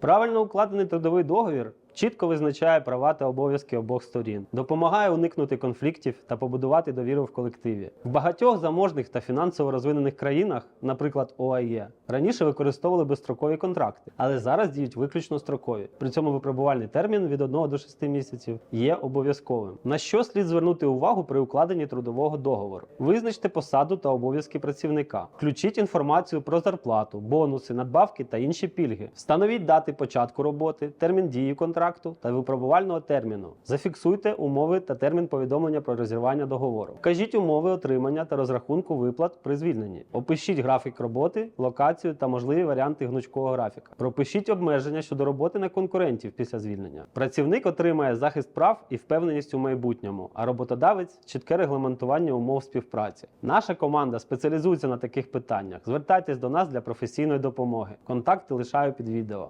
Правильно укладений трудовий договір чітко визначає права та обов'язки обох сторін, допомагає уникнути конфліктів та побудувати довіру в колективі. В багатьох заможних та фінансово розвинених країнах, наприклад, ОАЄ, раніше використовували безстрокові контракти, але зараз діють виключно строкові. При цьому випробувальний термін від 1 до 6 місяців є обов'язковим. На що слід звернути увагу при укладенні трудового договору? Визначте посаду та обов'язки працівника, включіть інформацію про зарплату, бонуси, надбавки та інші пільги. Встановіть дати початку роботи, термін дії контракту та випробувального терміну. Зафіксуйте умови та термін повідомлення про розірвання договору. Вкажіть умови отримання та розрахунку виплат при звільненні. Опишіть графік роботи, локацію та можливі варіанти гнучкого графіка. Пропишіть обмеження щодо роботи на конкурентів після звільнення. Працівник отримає захист прав і впевненість у майбутньому, а роботодавець чітке регламентування умов співпраці. Наша команда спеціалізується на таких питаннях. Звертайтесь до нас для професійної допомоги. Контакти лишаю під відео.